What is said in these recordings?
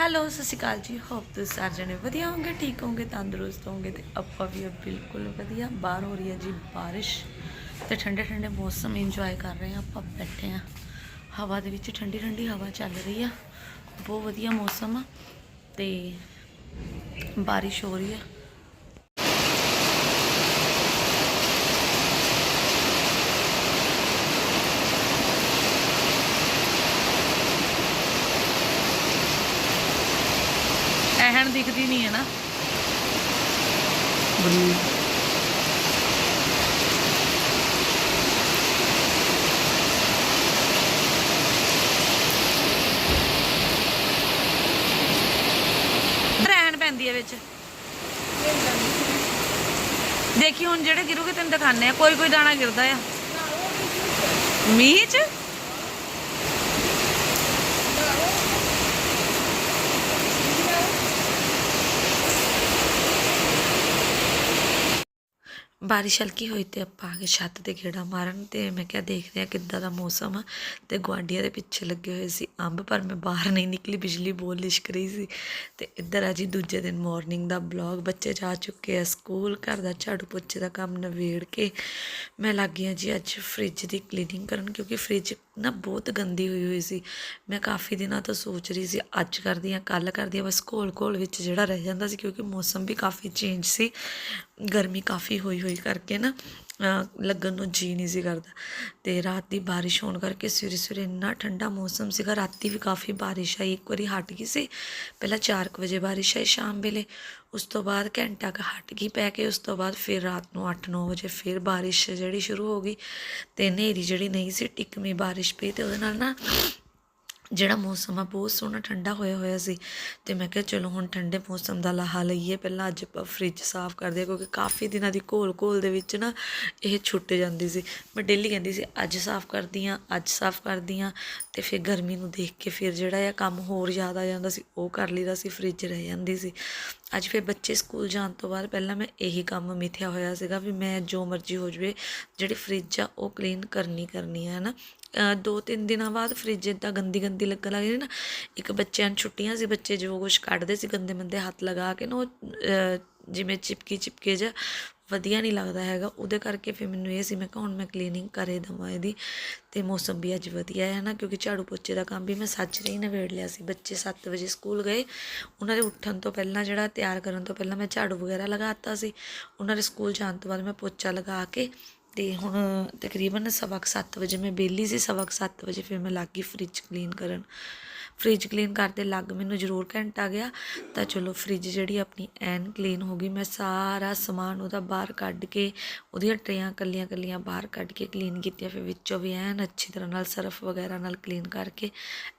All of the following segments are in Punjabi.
ਹੈਲੋ, ਸਤਿ ਸ਼੍ਰੀ ਅਕਾਲ ਜੀ। ਹੋਪ ਤੁਸੀਂ ਸਾਰੇ ਜਣੇ ਵਧੀਆ ਹੋਵੋਗੇ, ਠੀਕ ਹੋਵੋਗੇ, ਤੰਦਰੁਸਤ ਹੋਵੋਗੇ ਤੇ ਆਪਾਂ ਵੀ ਬਿਲਕੁਲ ਵਧੀਆ। ਬਾਹਰ ਹੋ ਰਹੀ ਹੈ ਜੀ ਬਾਰਿਸ਼ ਤੇ ਠੰਡੇ ਠੰਡੇ ਮੌਸਮ ਇੰਜੋਏ ਕਰ ਰਹੇ ਹਾਂ ਆਪਾਂ, ਬੈਠੇ ਹਾਂ। ਹਵਾ ਦੇ ਵਿੱਚ ਠੰਡੀ ਠੰਡੀ ਹਵਾ ਚੱਲ ਰਹੀ ਆ। ਬਹੁਤ ਵਧੀਆ ਮੌਸਮ ਆ ਤੇ ਬਾਰਿਸ਼ ਹੋ ਰਹੀ ਆ। ਦਿਖਦੀ ਨਹੀਂ ਹੈ ਨਾ। ਰਹਿਣ ਪੈਂਦੀ ਹੈ ਵਿੱਚ। ਦੇਖੀ ਹੁਣ ਜਿਹੜੇ ਗਿਰੂਗੇ ਤੈਨੂੰ ਦਿਖਾਣੇ ਆ ਕੋਈ ਕੋਈ ਦਾਣਾ ਗਿਰਦਾ ਆ। ਮੀਂਹ ਚ? ਬਾਰਿਸ਼ ਹਲਕੀ ਹੋਈ ਤੇ ਆਪਾਂ ਆ ਕੇ ਛੱਤ ਤੇ ਗੇੜਾ ਮਾਰਨ ਤੇ ਮੈਂ ਕਿਹਾ ਦੇਖਦੇ ਆ ਕਿੱਦਾਂ ਦਾ ਮੌਸਮ ਆ। ਤੇ ਗੁਆਂਢੀਆਂ ਦੇ ਪਿੱਛੇ ਲੱਗੇ ਹੋਏ ਸੀ ਅੰਬ, ਪਰ ਮੈਂ ਬਾਹਰ ਨਹੀਂ ਨਿਕਲੀ, ਬਿਜਲੀ ਬਹੁਤ ਲਿਸ਼ਕ ਰਹੀ ਸੀ। ਤੇ ਇੱਧਰ ਆ ਜੀ ਦੂਜੇ ਦਿਨ ਮਾਰਨਿੰਗ ਦਾ ਬਲੌਗ ਬੱਚੇ ਜਾ ਚੁੱਕੇ ਆ ਸਕੂਲ ਘਰ ਦਾ ਝਾੜੂ ਪੋਚੇ ਦਾ ਕੰਮ ਨਵੇੜ ਕੇ। ਮੈਂ ਲੱਗ ਗਈ ਹਾਂ ਜੀ ਅੱਜ ਫ੍ਰਿਜ ਦੀ ਕਲੀਨਿੰਗ ਕਰਨ, ਕਿਉਂਕਿ ਫ੍ਰਿਜ ਨਾ ਬਹੁਤ ਗੰਦੀ ਹੋਈ ਹੋਈ ਸੀ। ਮੈਂ ਕਾਫੀ ਦਿਨਾਂ ਤੋਂ ਸੋਚ ਰਹੀ ਸੀ, ਅੱਜ ਕਰਦੀ ਹਾਂ ਕੱਲ ਕਰਦੀ ਹਾਂ, ਬਸ ਘੋਲ ਘੋਲ ਵਿੱਚ ਜਿਹੜਾ ਰਹਿ ਜਾਂਦਾ ਸੀ, ਕਿਉਂਕਿ ਮੌਸਮ ਵੀ ਕਾਫੀ ਚੇਂਜ ਸੀ। ਗਰਮੀ ਕਾਫੀ ਹੋਈ ਹੋਈ ਕਰਕੇ ਨਾ ਲੱਗਣ ਨੂੰ ਜੀ ਨਹੀਂ ਸੀ ਕਰਦਾ। ਤੇ ਰਾਤ ਦੀ ਬਾਰਿਸ਼ ਹੋਣ ਕਰਕੇ ਸਵੇਰੇ ਸਵੇਰੇ ਇੰਨਾ ਠੰਡਾ ਮੌਸਮ ਸੀਗਾ, ਰਾਤੀ ਵੀ ਕਾਫੀ ਬਾਰਿਸ਼ ਆਈ, ਇੱਕ ਵਾਰੀ ਹਟ ਗਈ ਸੀ। ਪਹਿਲਾਂ 4 ਵਜੇ ਬਾਰਿਸ਼ ਆਈ ਸ਼ਾਮ ਵੇਲੇ, ਉਸ ਤੋਂ ਬਾਅਦ ਘੰਟਾ ਕੁ ਹਟ ਗਈ ਪੈ ਕੇ, ਉਸ ਤੋਂ ਬਾਅਦ ਫਿਰ ਰਾਤ ਨੂੰ 8-9 ਵਜੇ ਫਿਰ ਬਾਰਿਸ਼ ਜਿਹੜੀ ਸ਼ੁਰੂ ਹੋ ਗਈ। ਤੇ ਹਨੇਰੀ ਜਿਹੜੀ ਨਹੀਂ ਸੀ ਟਿਕਮੀ ਬਾਰਿਸ਼ ਪਈ ਤੇ ਉਹਦੇ ਨਾਲ ਨਾ ਜਿਹੜਾ ਮੌਸਮ ਆ, ਬਹੁਤ ਸੋਹਣਾ ਠੰਡਾ ਹੋਇਆ ਹੋਇਆ ਸੀ। ਤੇ ਮੈਂ ਕਿਹਾ, ਚਲੋ ਹੁਣ ਠੰਡੇ ਮੌਸਮ ਦਾ ਲਾਹਾ ਲਈਏ। ਪਹਿਲਾਂ ਅੱਜ ਆਪਾਂ ਫ੍ਰਿਜ ਸਾਫ਼ ਕਰਦੇ ਹਾਂ ਕਿਉਂਕਿ ਕਾਫੀ ਦਿਨਾਂ ਦੀ ਘੋਲ ਘੋਲ ਦੇ ਵਿੱਚ ਨਾ ਇਹ ਛੁੱਟ ਜਾਂਦੀ ਸੀ। ਮੈਂ ਡੇਲੀ ਕਹਿੰਦੀ ਸੀ, ਅੱਜ ਸਾਫ਼ ਕਰਦੀ ਹਾਂ ਅੱਜ ਸਾਫ਼ ਕਰਦੀ ਹਾਂ ਤੇ ਫਿਰ ਗਰਮੀ ਨੂੰ ਦੇਖ ਕੇ ਫਿਰ ਜਿਹੜਾ ਆ ਕੰਮ ਹੋਰ ਜ਼ਿਆਦਾ ਆ ਜਾਂਦਾ ਸੀ, ਉਹ ਕਰ ਲਈਦਾ ਸੀ ਫ੍ਰਿਜ ਰਹਿ ਜਾਂਦੀ ਸੀ। ਅੱਜ ਫਿਰ ਬੱਚੇ ਸਕੂਲ ਜਾਣ ਤੋਂ ਬਾਅਦ ਪਹਿਲਾਂ ਮੈਂ ਇਹੀ ਕੰਮ ਮਿਥਿਆ ਹੋਇਆ ਸੀਗਾ ਵੀ ਮੈਂ ਜੋ ਮਰਜ਼ੀ ਹੋ ਜਵੇ, ਜਿਹੜੀ ਫ੍ਰਿਜ ਆ ਉਹ ਕਲੀਨ ਕਰਨੀ ਕਰਨੀ ਹੈ ਨਾ ਦੋ ਤਿੰਨ ਦਿਨਾਂ ਬਾਅਦ ਫ੍ਰਿਜ ਇਦਾਂ ਗੰਦੀ ਗੰਦੀ ਲੱਗਣ ਲੱਗ ਗਈ ਨਾ, ਇੱਕ ਬੱਚਿਆਂ ਨੂੰ ਛੁੱਟੀਆਂ ਸੀ, ਬੱਚੇ ਜੋ ਕੁਛ ਕੱਢਦੇ ਸੀ ਗੰਦੇ ਮੰਦੇ ਹੱਥ ਲਗਾ ਕੇ ਨਾ ਉਹ ਜਿਵੇਂ ਚਿਪਕੀ ਚਿਪਕੇ ਜਾ ਵਧੀਆ ਨਹੀਂ ਲੱਗਦਾ ਹੈਗਾ। ਉਹਦੇ ਕਰਕੇ ਫਿਰ ਮੈਨੂੰ ਇਹ ਸੀ, ਮੈਂ ਕਿਹਾ ਹੁਣ ਮੈਂ ਕਲੀਨਿੰਗ ਕਰੇ ਦਵਾਂ ਇਹਦੀ ਤੇ ਮੌਸਮ ਵੀ ਅੱਜ ਵਧੀਆ ਹੈ ਨਾ, ਕਿਉਂਕਿ ਝਾੜੂ ਪੋਚੇ ਦਾ ਕੰਮ ਵੀ ਮੈਂ ਸੱਚ ਰਹੀ ਨਵੇੜ ਲਿਆ ਸੀ। ਬੱਚੇ 7 ਵਜੇ ਸਕੂਲ ਗਏ, ਉਹਨਾਂ ਦੇ ਉੱਠਣ ਤੋਂ ਪਹਿਲਾਂ ਜਿਹੜਾ ਤਿਆਰ ਕਰਨ ਤੋਂ ਪਹਿਲਾਂ ਮੈਂ ਝਾੜੂ ਵਗੈਰਾ ਲਗਾਤਾ ਸੀ। ਉਹਨਾਂ ਦੇ ਸਕੂਲ ਜਾਣ ਤੋਂ ਬਾਅਦ ਮੈਂ ਪੋਚਾ ਲਗਾ ਕੇ ਤੇ ਹੁਣ ਤਕਰੀਬਨ ਸਵਾ ਕੁ ਸੱਤ ਵਜੇ ਮੈਂ ਬੇਲੀ ਸੀ, ਸਵਾ ਕੁ ਸੱਤ ਵਜੇ ਫਿਰ ਮੈਂ ਲੱਗ ਗਈ ਫ੍ਰਿਜ ਕਲੀਨ ਕਰਨ। ਫ੍ਰਿਜ ਕਲੀਨ ਕਰਦੇ ਲੱਗ ਮੈਨੂੰ ਜ਼ਰੂਰ ਘੰਟਾ ਗਿਆ। ਤਾਂ ਚਲੋ ਫ੍ਰਿਜ ਜਿਹੜੀ ਆਪਣੀ ਐਨ ਕਲੀਨ ਹੋ ਗਈ, ਮੈਂ ਸਾਰਾ ਸਮਾਨ ਉਹਦਾ ਬਾਹਰ ਕੱਢ ਕੇ, ਉਹਦੀਆਂ ਟਰੇਆਂ ਕੱਲੀਆਂ ਕੱਲੀਆਂ ਬਾਹਰ ਕੱਢ ਕੇ ਕਲੀਨ ਕੀਤੀਆਂ, ਫਿਰ ਵਿੱਚੋਂ ਵੀ ਐਨ ਅੱਛੀ ਤਰ੍ਹਾਂ ਨਾਲ ਸਰਫ ਵਗੈਰਾ ਨਾਲ ਕਲੀਨ ਕਰਕੇ,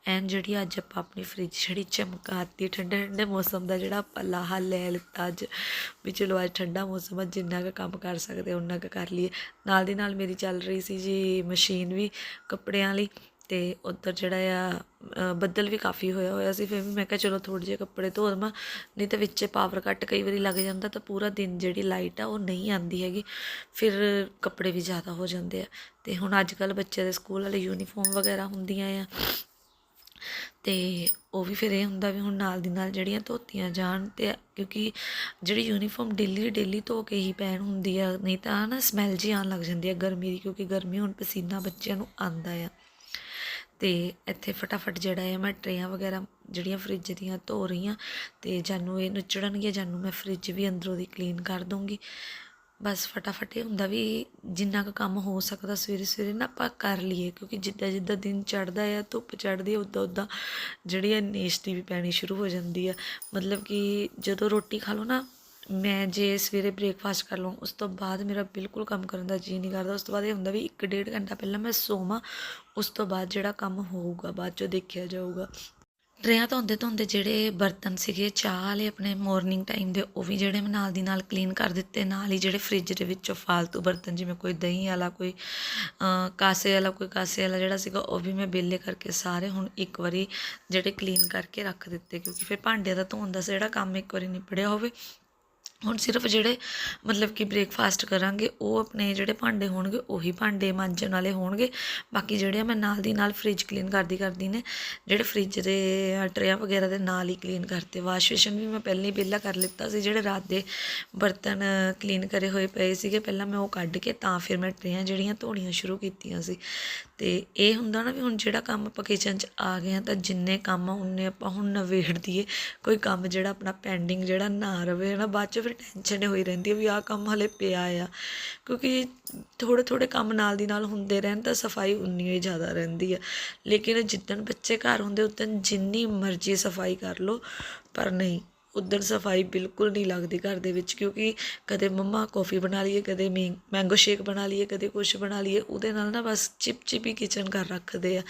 ਐਨ ਜਿਹੜੀ ਅੱਜ ਆਪਾਂ ਆਪਣੀ ਫ੍ਰਿਜ ਜਿਹੜੀ ਚਮਕਾਤੀ, ਠੰਡੇ ਠੰਡੇ ਮੌਸਮ ਦਾ ਜਿਹੜਾ ਆਪਾਂ ਲਾਹਾ ਲੈ ਲਿੱਤਾ ਅੱਜ, ਵੀ ਚਲੋ ਅੱਜ ਠੰਡਾ ਮੌਸਮ ਆ, ਜਿੰਨਾ ਕੁ ਕੰਮ ਕਰ ਸਕਦੇ ਉਨਾ ਕੁ ਕਰ ਲਈਏ। ਨਾਲ ਦੀ ਨਾਲ ਮੇਰੀ ਚੱਲ ਰਹੀ ਸੀ ਜੀ ਮਸ਼ੀਨ ਵੀ ਕੱਪੜਿਆਂ ਲਈ ਅਤੇ ਉੱਧਰ ਜਿਹੜਾ ਆ ਬੱਦਲ ਵੀ ਕਾਫੀ ਹੋਇਆ ਹੋਇਆ ਸੀ, ਫਿਰ ਵੀ ਮੈਂ ਕਿਹਾ ਚਲੋ ਥੋੜ੍ਹੇ ਜਿਹੇ ਕੱਪੜੇ ਧੋ ਦੇਵਾਂ, ਨਹੀਂ ਤਾਂ ਵਿੱਚੇ ਪਾਵਰ ਕੱਟ ਕਈ ਵਾਰੀ ਲੱਗ ਜਾਂਦਾ ਤਾਂ ਪੂਰਾ ਦਿਨ ਜਿਹੜੀ ਲਾਈਟ ਆ ਉਹ ਨਹੀਂ ਆਉਂਦੀ ਹੈਗੀ, ਫਿਰ ਕੱਪੜੇ ਵੀ ਜ਼ਿਆਦਾ ਹੋ ਜਾਂਦੇ ਆ। ਅਤੇ ਹੁਣ ਅੱਜ ਕੱਲ੍ਹ ਬੱਚੇ ਦੇ ਸਕੂਲ ਵਾਲੇ ਯੂਨੀਫਾਰਮ ਵਗੈਰਾ ਹੁੰਦੀਆਂ ਆ, ਤੇ ਉਹ ਵੀ ਫਿਰ ਇਹ ਹੁੰਦਾ ਵੀ ਹੁਣ ਨਾਲ ਦੀ ਨਾਲ ਜਿਹੜੀਆਂ ਧੋਤੀਆਂ ਜਾਣ ਤੇ ਕਿਉਂਕਿ ਜਿਹੜੀ ਯੂਨੀਫਾਰਮ ਡੇਲੀ ਡੇਲੀ ਧੋ ਕੇ ਹੀ ਪੈਣ ਹੁੰਦੀ ਆ, ਨਹੀਂ ਤਾਂ ਨਾ ਸਮੈਲ ਜੀ ਆਉਣ ਲੱਗ ਜਾਂਦੀ ਆ ਗਰਮੀ ਦੀ, ਕਿਉਂਕਿ ਗਰਮੀ ਹੁਣ ਪਸੀਨਾ ਬੱਚਿਆਂ ਨੂੰ ਆਂਦਾ ਆ। ਤੇ ਇੱਥੇ ਫਟਾਫਟ ਜਿਹੜਾ ਹੈ ਮੈਂ ਟਰੇਆਂ ਵਗੈਰਾ ਜਿਹੜੀਆਂ ਫ੍ਰਿਜ ਦੀਆਂ ਧੋ ਰਹੀ ਹਾਂ ਤੇ ਜਾਨੂੰ ਇਹ ਨੁਚੜਨਗੇ, ਜਾਨੂੰ ਮੈਂ ਫ੍ਰਿਜ ਵੀ ਅੰਦਰੋਂ ਦੀ ਕਲੀਨ ਕਰ ਦੂੰਗੀ ਬਸ ਫਟਾਫਟ ਇਹ ਹੁੰਦਾ ਵੀ ਜਿੰਨਾ ਕੁ ਕੰਮ ਹੋ ਸਕਦਾ ਸਵੇਰੇ ਸਵੇਰੇ ਨਾ ਆਪਾਂ ਕਰ ਲਈਏ, ਕਿਉਂਕਿ ਜਿੱਦਾਂ ਜਿੱਦਾਂ ਦਿਨ ਚੜਦਾ ਆ, ਧੁੱਪ ਚੜਦੀ ਆ, ਉਦਾਂ ਉਦਾਂ ਜਿਹੜੀ ਹੈ ਨੇਸ਼ਤੀ ਵੀ ਪੈਣੀ ਸ਼ੁਰੂ ਹੋ ਜਾਂਦੀ ਆ। ਮਤਲਬ ਕਿ ਜਦੋਂ ਰੋਟੀ ਖਾ ਲਓ ਨਾ ਮੈਂ ਜੇ ਸਵੇਰੇ ਬ੍ਰੇਕਫਾਸਟ ਕਰ ਲਵਾਂ, ਉਸ ਤੋਂ ਬਾਅਦ ਮੇਰਾ ਬਿਲਕੁਲ ਕੰਮ ਕਰਨ ਦਾ ਜੀ ਨਹੀਂ ਕਰਦਾ। ਉਸ ਤੋਂ ਬਾਅਦ ਇਹ ਹੁੰਦਾ ਵੀ 1.5 ਘੰਟਾ ਪਹਿਲਾਂ ਮੈਂ ਸੋਵਾਂ, ਉਸ ਤੋਂ ਬਾਅਦ ਜਿਹੜਾ ਕੰਮ ਹੋਊਗਾ, ਬਾਅਦ ਚੋਂ ਦੇਖਿਆ ਜਾਊਗਾ। ਟਰੇਆਂ ਧੋਂਦੇ ਧੋਂਦੇ ਜਿਹੜੇ ਬਰਤਨ ਸੀਗੇ, ਚਾਹ ਵਾਲੇ ਆਪਣੇ ਮਾਰਨਿੰਗ ਟਾਈਮ ਦੇ, ਉਹ ਵੀ ਜਿਹੜੇ ਮੈਂ ਨਾਲ ਦੀ ਨਾਲ ਕਲੀਨ ਕਰ ਦਿੱਤੇ। ਨਾਲ ਹੀ ਜਿਹੜੇ ਫ੍ਰਿਜ ਦੇ ਵਿੱਚੋਂ ਫਾਲਤੂ ਬਰਤਨ, ਜਿਵੇਂ ਕੋਈ ਦਹੀਂ ਵਾਲਾ, ਕੋਈ ਕਾਸੇ ਵਾਲਾ, ਕੋਈ ਕਾਸੇ ਵਾਲਾ ਜਿਹੜਾ ਸੀਗਾ, ਉਹ ਵੀ ਮੈਂ ਬੇਲੇ ਕਰਕੇ ਸਾਰੇ ਹੁਣ ਇੱਕ ਵਾਰੀ ਜਿਹੜੇ ਕਲੀਨ ਕਰਕੇ ਰੱਖ ਦਿੱਤੇ। ਕਿਉਂਕਿ ਫਿਰ ਭਾਂਡੇ ਦਾ ਧੋਣ ਦਾ ਜਿਹੜਾ ਕੰਮ ਇੱਕ ਵਾਰੀ ਨਿਬੜਿਆ ਹੋਵੇ ਹੁਣ ਸਿਰਫ ਜਿਹੜੇ ਮਤਲਬ ਕਿ ਬ੍ਰੇਕਫਾਸਟ ਕਰਾਂਗੇ, ਉਹ ਆਪਣੇ ਜਿਹੜੇ ਭਾਂਡੇ ਹੋਣਗੇ, ਉਹੀ ਭਾਂਡੇ ਮਾਂਜਣ ਵਾਲੇ ਹੋਣਗੇ। ਬਾਕੀ ਜਿਹੜੇ ਆ ਮੈਂ ਨਾਲ ਦੀ ਨਾਲ ਫ੍ਰਿਜ ਕਲੀਨ ਕਰਦੀ ਕਰਦੀ ਨੇ, ਜਿਹੜੇ ਫ੍ਰਿਜ ਦੇ ਟਰੇਆਂ ਵਗੈਰਾ ਦੇ ਨਾਲ ਹੀ ਕਲੀਨ ਕਰਤੇ। ਵਾਸ਼ ਬੇਸ਼ਨ ਵੀ ਮੈਂ ਪਹਿਲਾਂ ਹੀ ਪਹਿਲਾਂ ਕਰ ਲਿੱਤਾ ਸੀ, ਜਿਹੜੇ ਰਾਤ ਦੇ ਬਰਤਨ ਕਲੀਨ ਕਰੇ ਹੋਏ ਪਏ ਸੀਗੇ, ਪਹਿਲਾਂ ਮੈਂ ਉਹ ਕੱਢ ਕੇ ਤਾਂ ਫਿਰ ਮੈਂ ਟਰੇਆਂ ਜਿਹੜੀਆਂ ਧੋਣੀਆਂ ਸ਼ੁਰੂ ਕੀਤੀਆਂ ਸੀ। ਅਤੇ ਇਹ ਹੁੰਦਾ ਨਾ ਵੀ ਹੁਣ ਜਿਹੜਾ ਕੰਮ ਆਪਾਂ ਕਿਚਨ 'ਚ ਆ ਗਏ ਹਾਂ ਤਾਂ ਜਿੰਨੇ ਕੰਮ ਆ ਉਨੇ ਆਪਾਂ ਹੁਣ ਨਵੇੜ ਦਈਏ। ਕੋਈ ਕੰਮ ਜਿਹੜਾ ਆਪਣਾ ਪੈਂਡਿੰਗ ਜਿਹੜਾ ਨਾ ਰਵੇ ਨਾ ਬਾਅਦ 'ਚ ਫਿਰ ਟੈਨਸ਼ਨ ਹੋਈ ਰਹਿੰਦੀ ਹੈ ਵੀ ਆਹ ਕੰਮ ਹਲੇ ਪਿਆ ਆ। ਕਿਉਂਕਿ ਥੋੜ੍ਹੇ ਥੋੜ੍ਹੇ ਕੰਮ ਨਾਲ ਦੀ ਨਾਲ ਹੁੰਦੇ ਰਹਿਣ ਤਾਂ ਸਫ਼ਾਈ ਉਨੀ ਹੀ ਜ਼ਿਆਦਾ ਰਹਿੰਦੀ ਆ। ਲੇਕਿਨ ਜਿੱਦਣ ਬੱਚੇ ਘਰ ਹੁੰਦੇ ਉਦੋਂ ਜਿੰਨੀ ਮਰਜ਼ੀ ਸਫ਼ਾਈ ਕਰ ਲਓ, ਪਰ ਨਹੀਂ। ਉਧਰ ਸਫ਼ਾਈ ਬਿਲਕੁਲ ਨਹੀਂ ਲੱਗਦੀ ਘਰ ਦੇ ਵਿੱਚ, ਕਿਉਂਕਿ ਕਦੇ ਮੰਮਾ ਕੌਫੀ ਬਣਾ ਲਈਏ, ਕਦੇ ਮੀ, ਮੈਂਗੋ ਸ਼ੇਕ ਬਣਾ ਲਈਏ, ਕਦੇ ਕੁਛ ਬਣਾ ਲਈਏ, ਉਹਦੇ ਨਾਲ ਨਾ ਬਸ ਚਿਪ ਚਿਪੀ ਕਿਚਨ ਕਰ ਰੱਖਦੇ ਆ।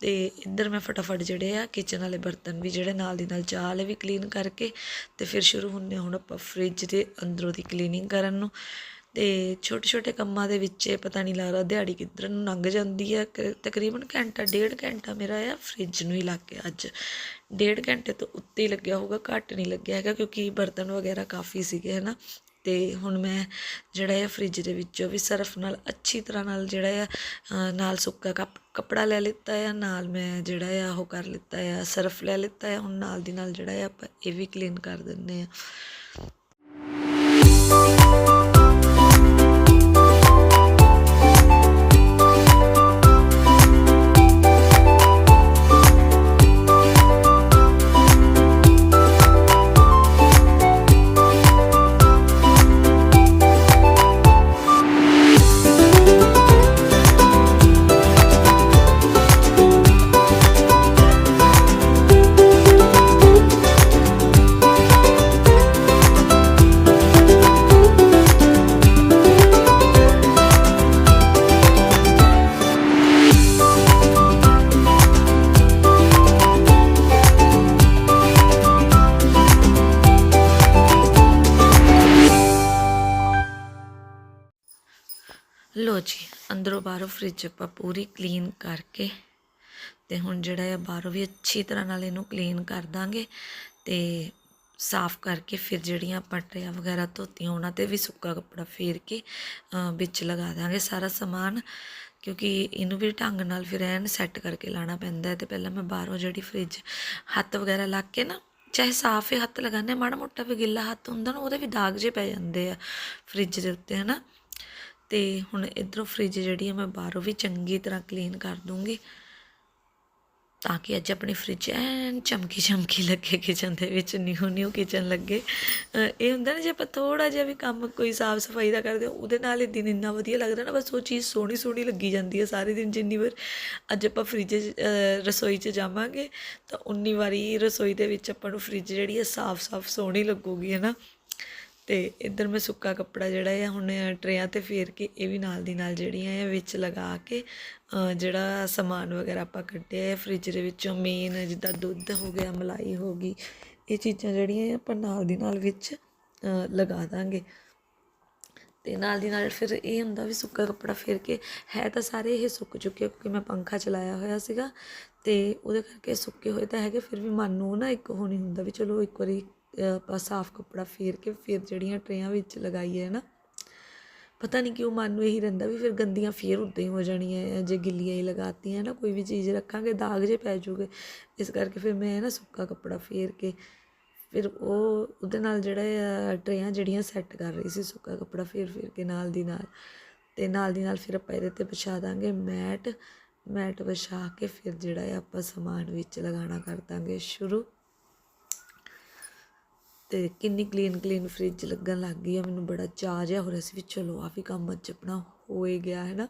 ਤੇ ਇੱਧਰ ਮੈਂ ਫਟਾਫਟ ਜਿਹੜੇ ਆ ਕਿਚਨ ਵਾਲੇ ਬਰਤਨ ਵੀ ਜਿਹੜੇ ਨਾਲ ਦੀ ਨਾਲ ਚਾਹ ਵਾਲੇ ਵੀ ਕਲੀਨ ਕਰਕੇ ਤੇ ਫਿਰ ਸ਼ੁਰੂ ਹੁੰਨੇ ਹੁਣ ਆਪਾਂ ਫ੍ਰਿਜ ਦੇ ਅੰਦਰੋਂ ਦੀ ਕਲੀਨਿੰਗ ਕਰਨ ਨੂੰ। ਅਤੇ ਛੋਟੇ ਛੋਟੇ ਕੰਮਾਂ ਦੇ ਵਿੱਚ ਇਹ ਪਤਾ ਨਹੀਂ ਲੱਗਦਾ, ਦਿਹਾੜੀ ਕਿੱਧਰ ਨੂੰ ਲੰਘ ਜਾਂਦੀ ਹੈ। ਕ- ਤਕਰੀਬਨ ਘੰਟਾ, ਡੇਢ ਘੰਟਾ ਮੇਰਾ ਆ ਫ੍ਰਿਜ ਨੂੰ ਹੀ ਲੱਗ ਗਿਆ ਅੱਜ। ਡੇਢ ਘੰਟੇ ਤੋਂ ਉੱਤੇ ਹੀ ਲੱਗਿਆ ਹੋਊਗਾ, ਘੱਟ ਨਹੀਂ ਲੱਗਿਆ ਹੈਗਾ ਕਿਉਂਕਿ ਬਰਤਨ ਵਗੈਰਾ ਕਾਫੀ ਸੀਗੇ ਹਨਾ ਤੇ ਹੁਣ ਮੈਂ ਜਿਹੜਾ ਹੈ ਫ੍ਰਿਜ ਦੇ ਵਿੱਚੋਂ ਵੀ ਸਰਫ ਨਾਲ, ਅੱਛੀ ਤਰ੍ਹਾਂ ਨਾਲ ਜਿਹੜਾ ਆ ਨਾਲ ਸੁੱਕਾ ਕੱਪ, ਕੱਪੜਾ ਲੈ ਲਿੱਤਾ ਆ, ਨਾਲ ਮੈਂ ਜਿਹੜਾ ਆ, ਉਹ ਕਰ ਲਿੱਤਾ ਆ, ਸਰਫ ਲੈ ਲਿੱਤਾ ਆ। ਹੁਣ ਨਾਲ ਦੀ ਨਾਲ ਜਿਹੜਾ ਆ, ਆਪਾਂ ਇਹ ਵੀ ਕਲੀਨ ਕਰ ਦਿੰਦੇ ਆ। ਜੀ ਅੰਦਰੋਂ ਬਾਹਰੋਂ ਫ੍ਰਿਜ ਆਪਾਂ ਪੂਰੀ ਕਲੀਨ ਕਰਕੇ ਤੇ ਹੁਣ ਜਿਹੜਾ ਆ ਬਾਹਰੋਂ ਵੀ ਅੱਛੀ ਤਰ੍ਹਾਂ ਨਾਲ ਇਹਨੂੰ ਕਲੀਨ ਕਰ ਦਾਂਗੇ ਤੇ ਸਾਫ਼ ਕਰਕੇ ਫਿਰ ਜਿਹੜੀਆਂ ਆਪਾਂ ਟਰੇਆਂ ਵਗੈਰਾ ਧੋਤੀਆਂ ਉਹਨਾਂ ਤੇ ਵੀ ਸੁੱਕਾ ਕੱਪੜਾ ਫੇਰ ਕੇ ਵਿੱਚ ਲਗਾ ਦਾਂਗੇ ਸਾਰਾ ਸਮਾਨ ਕਿਉਂਕਿ ਇਹਨੂੰ ਵੀ ਢੰਗ ਨਾਲ ਫਿਰ ਐਨ ਸੈੱਟ ਕਰਕੇ ਲਾਣਾ ਪੈਂਦਾ ਹੈ ਤੇ ਪਹਿਲਾਂ ਮੈਂ ਬਾਹਰੋਂ ਜਿਹੜੀ ਫ੍ਰਿਜ ਹੱਥ ਵਗੈਰਾ ਲਾ ਕੇ ਨਾ ਚਾਹੇ ਸਾਫ਼ ਹੀ ਹੱਥ ਲਗਾਉਂਦੇ ਹਾਂ, ਮਾੜਾ ਮੋਟਾ ਵੀ ਗਿੱਲਾ ਹੱਥ ਹੁੰਦਾ ਨਾ ਉਹਦੇ ਵੀ ਦਾਗ ਜੇ ਪੈ ਜਾਂਦੇ ਆ ਫ੍ਰਿਜ ਦੇ ਉੱਤੇ ਹਨਾ? ਤੇ ਹੁਣ ਇਧਰੋਂ ਫ੍ਰਿਜ ਜਿਹੜੀ ਆ ਮੈਂ ਬਾਹਰੋਂ ਵੀ ਚੰਗੀ ਤਰ੍ਹਾਂ ਕਲੀਨ ਕਰ ਦੂੰਗੀ ਤਾਂ ਕਿ ਅੱਜ ਆਪਣੀ ਫ੍ਰਿਜ ਐਨ ਚਮਕੀ ਚਮਕੀ ਲੱਗੇ ਕਿਚਨ ਦੇ ਵਿੱਚ ਨਿਊ ਨਿਊ ਕਿਚਨ ਲੱਗੇ ਇਹ ਹੁੰਦਾ ਨਾ ਜੇ ਆਪਾਂ ਥੋੜਾ ਜਿਹਾ ਵੀ ਕੰਮ ਕੋਈ ਸਾਫ਼ ਸਫ਼ਾਈ ਦਾ ਕਰਦੇ ਉਹਦੇ ਨਾਲ ਇਹ ਦਿਨ ਇੰਨਾ ਵਧੀਆ ਲੱਗਦਾ ਨਾ, ਬਸ ਉਹ ਚੀਜ਼ ਸੋਹਣੀ ਸੋਹਣੀ ਲੱਗੀ ਜਾਂਦੀ ਹੈ ਸਾਰੇ ਦਿਨ ਜਿੰਨੀ ਵਾਰ ਅੱਜ ਆਪਾਂ ਫ੍ਰਿਜ ਰਸੋਈ 'ਚ ਜਾਵਾਂਗੇ, ਤਾਂ ਉਨੀ ਵਾਰੀ ਰਸੋਈ ਦੇ ਵਿੱਚ ਆਪਾਂ ਨੂੰ ਫ੍ਰਿਜ ਜਿਹੜੀ ਹੈ ਸਾਫ਼ ਸਾਫ਼ ਸੋਹਣੀ ਲੱਗੂਗੀ, ਹੈ ਨਾ? ਤੇ ਇੱਧਰ ਮੈਂ ਸੁੱਕਾ ਕੱਪੜਾ ਜਿਹੜਾ ਹੈ ਹੁਣ ਟਰੇਆਂ ਤੇ ਫੇਰ ਕੇ ਇਹ ਵੀ ਨਾਲ ਦੀ ਨਾਲ ਜਿਹੜੀਆਂ ਹੈ ਵਿੱਚ ਲਗਾ ਕੇ ਜਿਹੜਾ ਸਮਾਨ ਵਗੈਰਾ ਆਪਾਂ ਕੱਢਿਆ ਹੈ ਫ੍ਰਿਜ ਦੇ ਵਿੱਚੋਂ ਮੇਨ ਜਿੱਦਾਂ ਦੁੱਧ ਹੋ ਗਿਆ, ਮਲਾਈ ਹੋ ਗਈ, ਇਹ ਚੀਜ਼ਾਂ ਜਿਹੜੀਆਂ ਆਪਾਂ ਨਾਲ ਦੀ ਨਾਲ ਵਿੱਚ ਲਗਾ ਦਾਂਗੇ। ਤੇ ਨਾਲ ਦੀ ਨਾਲ ਫਿਰ ਇਹ ਹੁੰਦਾ ਵੀ ਸੁੱਕਾ ਕੱਪੜਾ ਫੇਰ ਕੇ, ਹੈ ਤਾਂ ਸਾਰੇ ਇਹ ਸੁੱਕ ਚੁੱਕੇ ਕਿਉਂਕਿ ਮੈਂ ਪੰਖਾ ਚਲਾਇਆ ਹੋਇਆ ਸੀਗਾ, ਤੇ ਉਹਦੇ ਕਰਕੇ ਸੁੱਕੇ ਹੋਏ ਤਾਂ ਹੈਗੇ, ਫਿਰ ਵੀ ਮਨ ਨੂੰ ਨਾ ਇੱਕ ਉਹ ਨਹੀਂ ਹੁੰਦਾ ਵੀ ਚਲੋ ਇੱਕ ਵਾਰੀ ਆਪਾਂ ਸਾਫ਼ ਕੱਪੜਾ ਫੇਰ ਕੇ ਫਿਰ ਜਿਹੜੀਆਂ ਟਰੇਆਂ ਵਿੱਚ ਲਗਾਈਏ ਨਾ, ਪਤਾ ਨਹੀਂ ਕਿਉਂ ਮਨ ਨੂੰ ਇਹੀ ਰਹਿੰਦਾ ਵੀ ਫਿਰ ਗੰਦੀਆਂ ਫੇਰ ਉੱਦਾਂ ਹੀ ਹੋ ਜਾਣੀਆਂ ਜੇ ਗਿੱਲੀਆਂ ਹੀ ਲਗਾਤੀਆਂ ਨਾ, ਕੋਈ ਵੀ ਚੀਜ਼ ਰੱਖਾਂਗੇ ਦਾਗ ਜੇ ਪੈ ਜੂਗੇ। ਇਸ ਕਰਕੇ ਫਿਰ ਮੈਂ ਨਾ ਸੁੱਕਾ ਕੱਪੜਾ ਫੇਰ ਕੇ ਫਿਰ ਉਹ ਉਹਦੇ ਨਾਲ ਜਿਹੜਾ ਆ ਟਰੇਆਂ ਜਿਹੜੀਆਂ ਸੈੱਟ ਕਰ ਰਹੀ ਸੀ ਸੁੱਕਾ ਕੱਪੜਾ ਫੇਰ ਫੇਰ ਕੇ ਨਾਲ ਦੀ ਨਾਲ, ਤੇ ਨਾਲ ਦੀ ਨਾਲ ਫਿਰ ਆਪਾਂ ਇਹਦੇ ਤੇ ਵਿਛਾ ਦਾਂਗੇ ਮੈਟ ਮੈਟ ਵਿਛਾ ਕੇ ਫਿਰ ਜਿਹੜਾ ਆ ਆਪਾਂ ਸਮਾਨ ਵਿੱਚ ਲਗਾਉਣਾ ਕਰ ਦਾਂਗੇ ਸ਼ੁਰੂ। ਤੇ ਕਿੰਨੀ ਕਲੀਨ ਕਲੀਨ ਫ੍ਰਿਜ ਲੱਗਣ ਲੱਗ ਗਈ ਆ, ਮੈਨੂੰ ਬੜਾ ਚਾਅ ਜਿਹਾ ਹੋ ਰਿਹਾ ਸੀ ਵੀ ਚਲੋ ਆ ਵੀ ਕੰਮ ਅੱਜ ਆਪਣਾ ਹੋ ਹੀ ਗਿਆ, ਹੈ ਨਾ?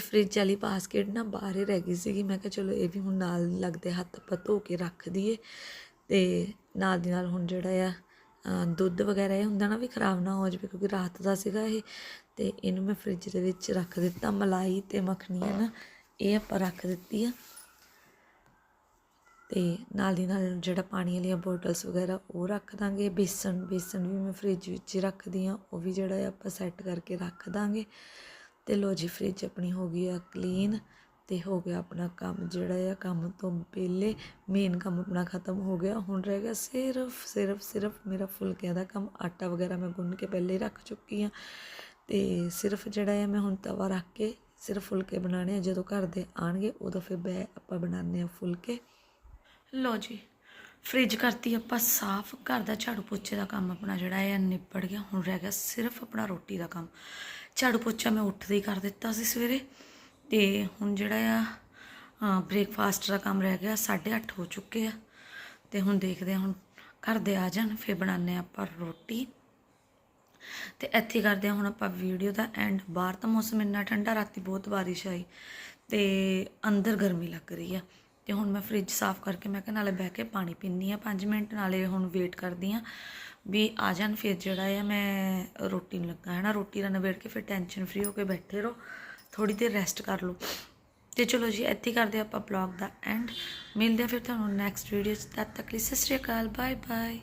ਫ੍ਰਿਜ ਵਾਲੀ ਬਾਸਕਟ ਨਾ ਬਾਹਰ ਹੀ ਰਹਿ ਗਈ ਸੀਗੀ। ਮੈਂ ਕਿਹਾ ਚਲੋ ਇਹ ਵੀ ਹੁਣ ਨਾਲ ਲੱਗਦੇ ਹੱਥ ਆਪਾਂ ਧੋ ਕੇ ਰੱਖ ਦਈਏ। ਤੇ ਨਾਲ ਦੀ ਨਾਲ ਹੁਣ ਜਿਹੜਾ ਆ ਦੁੱਧ ਵਗੈਰਾ ਇਹ ਹੁੰਦਾ ਨਾ ਵੀ ਖਰਾਬ ਨਾ ਹੋ ਜਾਵੇ ਕਿਉਂਕਿ ਰਾਤ ਦਾ ਸੀਗਾ ਇਹ। ਤੇ ਇਹਨੂੰ ਮੈਂ ਫ੍ਰਿਜ ਦੇ ਵਿੱਚ ਰੱਖ ਦਿੱਤਾ, ਮਲਾਈ ਤੇ ਮੱਖਣੀ ਹੈ ਨਾ, ਇਹ ਆਪਾਂ ਰੱਖ ਦਿੱਤੀ ਆ। ਤੇ ਨਾਲ ਦੀ ਨਾਲ ਜਿਹੜਾ ਪਾਣੀ ਵਾਲੀਆਂ ਬੋਟਲਸ ਵਗੈਰਾ ਉਹ ਰੱਖ ਦਾਂਗੇ। ਬੇਸਣ ਬੇਸਣ ਵੀ ਮੈਂ ਫ੍ਰਿਜ ਵਿੱਚ ਰੱਖਦੀ ਆ ਉਹ ਵੀ ਜਿਹੜਾ ਆ ਆਪਾਂ ਸੈੱਟ ਕਰਕੇ ਰੱਖ ਦਾਂਗੇ। ਤੇ ਲੋ ਜੀ ਫ੍ਰਿਜ ਆਪਣੀ ਹੋ ਗਈ ਆ ਕਲੀਨ ਤੇ ਹੋ ਗਿਆ ਆਪਣਾ ਕੰਮ, ਜਿਹੜਾ ਆ ਕੰਮ ਤੋਂ ਪਹਿਲੇ ਮੇਨ ਕੰਮ ਆਪਣਾ ਖਤਮ ਹੋ ਗਿਆ। ਹੁਣ ਰਹਿ ਗਿਆ ਸਿਰਫ ਸਿਰਫ ਸਿਰਫ ਮੇਰਾ ਫੁਲਕਿਆਂ ਦਾ ਕੰਮ, ਆਟਾ ਵਗੈਰਾ ਮੈਂ ਗੁੰਨ ਕੇ ਪਹਿਲੇ ਹੀ ਰੱਖ ਚੁੱਕੀ ਆ। ਤੇ ਸਿਰਫ ਜਿਹੜਾ ਆ ਮੈਂ ਹੁਣ ਤਵਾ ਰੱਖ ਕੇ ਸਿਰਫ ਫੁਲਕੇ ਬਣਾਣੇ ਆ, ਜਦੋਂ ਘਰ ਦੇ ਆਣਗੇ ਉਦੋਂ ਫਿਰ ਬੈ, ਆਪਾਂ ਬਣਾਉਂਦੇ ਆ ਫੁਲਕੇ। ਲੋ ਜੀ ਫ੍ਰਿਜ ਕਰਤੀ, ਆਪਾਂ ਸਾਫ਼ ਘਰ ਦਾ ਝਾੜੂ ਪੋਚੇ ਦਾ ਕੰਮ ਆਪਣਾ ਜਿਹੜਾ ਹੈ ਨਿਬੜ ਗਿਆ, ਹੁਣ ਰਹਿ ਗਿਆ ਸਿਰਫ ਆਪਣਾ ਰੋਟੀ ਦਾ ਕੰਮ। ਝਾੜੂ ਪੋਚਾ ਮੈਂ ਉੱਠਦੇ ਹੀ ਕਰ ਦਿੱਤਾ ਸੀ ਸਵੇਰੇ, ਤੇ ਹੁਣ ਜਿਹੜਾ ਆ ਬ੍ਰੇਕਫਾਸਟ ਦਾ ਕੰਮ ਰਹਿ ਗਿਆ 8:30 ਹੋ ਚੁੱਕੇ ਆ। ਤੇ ਹੁਣ ਦੇਖਦੇ ਆ, ਹੁਣ ਘਰ ਦੇ ਆ ਜਾਣ, ਫਿਰ ਬਣਾਉਂਦੇ ਆ ਆਪਾਂ ਰੋਟੀ। ਤੇ ਇੱਥੇ ਕਰਦੇ ਹਾਂ, ਹੁਣ ਆਪਾਂ ਵੀਡੀਓ ਦਾ ਐਂਡ ਬਾਹਰ ਤਾਂ ਮੌਸਮ ਇੰਨਾ ਠੰਡਾ, ਰਾਤੀ ਬਹੁਤ ਬਾਰਿਸ਼ ਆਈ, ਤੇ ਅੰਦਰ ਗਰਮੀ ਲੱਗ ਰਹੀ ਆ। ਤੇ ਹੁਣ ਮੈਂ ਫ੍ਰਿਜ ਸਾਫ਼ ਕਰਕੇ ਮੈਂ ਕਿਹਾ ਨਾਲੇ ਬਹਿ ਕੇ ਪਾਣੀ ਪੀਂਦੀ ਆ 5 ਮਿੰਟ ਨਾਲੇ ਹੁਣ ਵੇਟ ਕਰਦੀ ਆ ਵੀ ਆ ਜਾਣ ਫਿਰ ਜਿਹੜਾ ਆ ਮੈਂ ਰੋਟੀ ਨੂੰ ਲੱਗਾ ਹੈ ਨਾ ਰੋਟੀ ਦਾ ਨਵੇੜ ਕੇ ਫਿਰ ਟੈਨਸ਼ਨ ਫ੍ਰੀ ਹੋ ਕੇ ਬੈਠੇ ਰਹੋ ਥੋੜੀ ਦੇਰ ਰੈਸਟ ਕਰ ਲਓ। ਤੇ ਚਲੋ ਜੀ, ਇੱਥੇ ਕਰਦੇ ਹਾਂ ਆਪਾਂ ਬਲੌਗ ਦਾ ਐਂਡ ਮਿਲਦੇ ਆ ਫਿਰ ਤੁਹਾਨੂੰ ਨੈਕਸਟ ਵੀਡੀਓ 'ਚ। ਤਦ ਤੱਕ ਲਈ ਸਤਿ ਸ਼੍ਰੀ ਅਕਾਲ ਬਾਏ ਬਾਏ